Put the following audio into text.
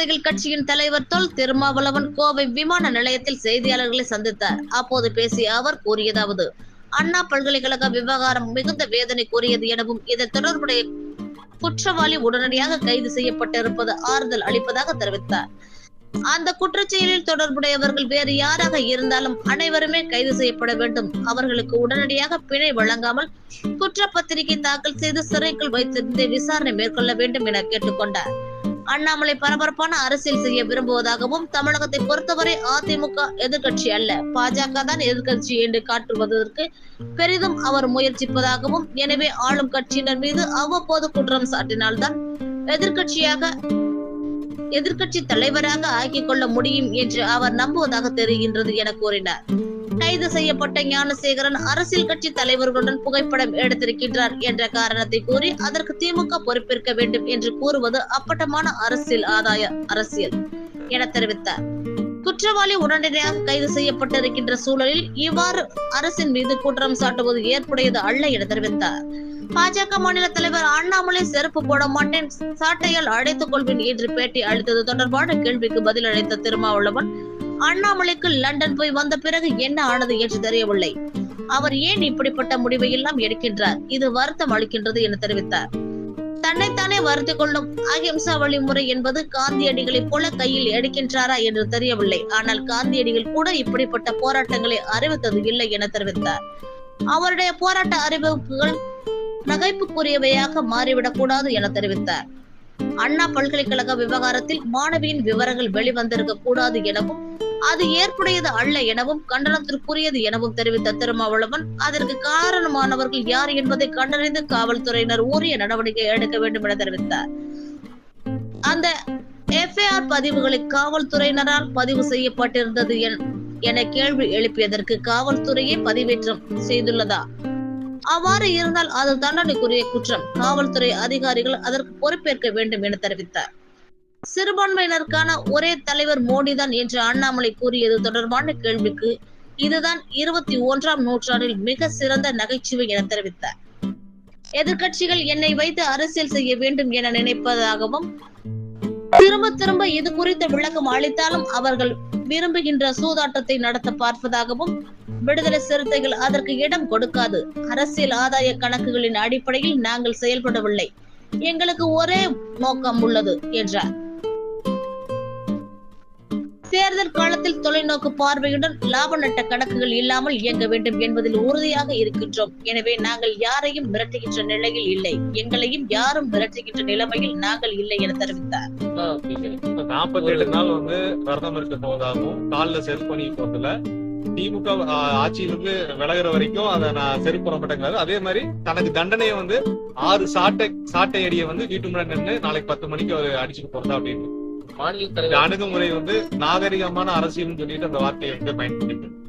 சிறுத்தைகள் கட்சியின் தலைவர் தொல் திருமாவளவன் கோவை விமான நிலையத்தில் செய்தியாளர்களை சந்தித்தார். அப்போது பேசிய அவர் கூறியதாவது அண்ணா பல்கலைக்கழக விவகாரம் மிகுந்த வேதனை கூறியது எனவும் இதில் தொடர்புடைய குற்றவாளி உடனடியாக கைது செய்யப்பட்டிருப்பது ஆறுதல் அளிப்பதாக தெரிவித்தார். அந்த குற்றச்செயலில் தொடர்புடையவர்கள் வேறு யாராக இருந்தாலும் அனைவருமே கைது செய்யப்பட வேண்டும். அவர்களுக்கு உடனடியாக பிணை வழங்காமல் குற்றப்பத்திரிகை தாக்கல் செய்து சிறைக்குள் வைத்திருந்து விசாரணை மேற்கொள்ள வேண்டும் என கேட்டுக்கொண்டார். அண்ணாமலை பரபரப்பான அரசியல் செய்ய விரும்புவதாகவும் தமிழகத்தை பொறுத்தவரை அதிமுக எதிர்கட்சி அல்ல. பாஜக தான் எதிர்கட்சி என்று காட்டுவதற்கு பெரிதும் அவர் முயற்சிப்பதாகவும் எனவே ஆளும் கட்சியினர் மீது அவ்வப்போது குற்றம் சாட்டினால்தான் எதிர்கட்சியாக எதிர்கட்சி தலைவராக ஆக்கிக் கொள்ள முடியும் என்று அவர் நம்புவதாக தெரிகின்றது என கூறினார். கைது செய்யப்பட்ட ஞானசேகரன் அரசியல் கட்சி தலைவர்களுடன் புகைப்படம் எடுத்திருக்கின்றார் என்ற காரணத்தை கூறி அதற்கு திமுக பொறுப்பேற்க வேண்டும் என்று கூறுவது அப்பட்டமான அரசியல் ஆதாய அரசியல் என தெரிவித்தார். குற்றவாளி உடனடியாக கைது செய்யப்பட்டிருக்கின்ற சூழலில் இவ்வாறு அரசின் மீது குற்றம் சாட்டுவது ஏற்புடையது அல்ல என தெரிவித்தார். பாஜக மாநில தலைவர் அண்ணாமலை செருப்பு போட மாட்டேன் சாட்டையால் அடைத்துக் கொள்வேன் என்று பேட்டி அளித்தது தொடர்பான கேள்விக்கு பதிலளித்த திருமாவளவன் அண்ணாமலைக்கு லண்டன் போய் வந்த பிறகு என்ன ஆனது என்று தெரியவில்லை. அவர் ஏன் இப்படிப்பட்ட முடிவை எல்லாம் எடுக்கின்றார்? இது வருத்தம் அளிக்கின்றது என தெரிவித்தார். தன்னைத்தானே வருத்திக் கொள்ளும் அஹிம்சா வழிமுறை என்பது காந்தியடிகளைப் போல கையில் எடுக்கின்றாரா என்று தெரியவில்லை. ஆனால் காந்தியடிகள் கூட இப்படிப்பட்ட போராட்டங்களை அறிவித்தது இல்லை என தெரிவித்தார். அவருடைய போராட்ட அறிவிப்புகள் நகைப்புக்குரியவையாக மாறிவிடக் கூடாது என தெரிவித்தார். அண்ணா பல்கலைக்கழக விவகாரத்தில் மாணவியின் விவரங்கள் வெளிவந்திருக்க கூடாது எனவும் அது ஏற்புடையது அல்ல எனவும் கண்டனத்திற்குரியது எனவும் தெரிவித்த திருமாவளவன் அதற்கு காரணமானவர்கள் யார் என்பதை கண்டறிந்து காவல்துறையினர் உரிய நடவடிக்கை எடுக்க வேண்டும் என தெரிவித்தார். அந்த எஃப்ஐஆர் பதிவுகளை காவல்துறையினரால் பதிவு செய்யப்பட்டிருந்தது என்- என கேள்வி எழுப்பியதற்கு காவல்துறையே பதிவேற்றம் செய்துள்ளதா? அவ்வாறு இருந்தால் அது தண்டனைக்குரிய குற்றம். காவல்துறை அதிகாரிகள் அதற்கு பொறுப்பேற்க வேண்டும் என தெரிவித்தார். சிறுபான்மையினருக்கான ஒரே தலைவர் மோடி தான் என்று அண்ணாமலை கூறியது தொடர்பான கேள்விக்கு இதுதான் இருபத்தி ஒன்றாம் நூற்றாண்டில் மிக சிறந்த நகைச்சுவை என தெரிவித்தார். எதிர்கட்சிகள் என்னை வைத்து அரசியல் செய்ய வேண்டும் என நினைப்பதாகவும் திரும்ப திரும்ப இது குறித்த விளக்கம் அளித்தாலும் அவர்கள் விரும்புகின்ற சூதாட்டத்தை நடத்த பார்ப்பதாகவும் விடுதலை சிறுத்தைகள் அதற்கு இடம் கொடுக்காது. அரசியல் ஆதாய கணக்குகளின் அடிப்படையில் நாங்கள் செயல்படவில்லை. எங்களுக்கு ஒரே நோக்கம் உள்ளது என்றார். தேர்தல் காலத்தில் தொலைநோக்கு பார்வையுடன் லாப நட்ட கணக்குகள் இல்லாமல் இயங்க வேண்டும் என்பதில் உறுதியாக இருக்கின்றோம். எனவே நாங்கள் யாரையும் மிரட்டுகின்ற நிலையில் இல்லை. எங்களையும் யாரும் மிரட்டுகின்ற நிலைமையில் நாங்கள் இல்லை என தெரிவித்தார். நாற்பத்தி ஏழு நாள் வந்து விரதம் இருக்க போவதாகவும் காலில் செருப்பு பண்ணி போறதுல திமுக ஆட்சியிலிருந்து விலகுற வரைக்கும் அதை நான் மாட்டேங்கிறாரு அதே மாதிரி தனக்கு தண்டனையை வந்து ஆறு சாட்டை சாட்டை அடியை வந்து வீட்டு முன்னாடி நின்று நாளைக்கு பத்து மணிக்கு அவர் அடிச்சுட்டு போறதா அப்படின்னு. மாநில தலைவர். அணுகுமுறை வந்து நாகரிகமான அரசியல்னு சொல்லிட்டு அந்த வார்த்தையை வந்து பயன்படுத்தி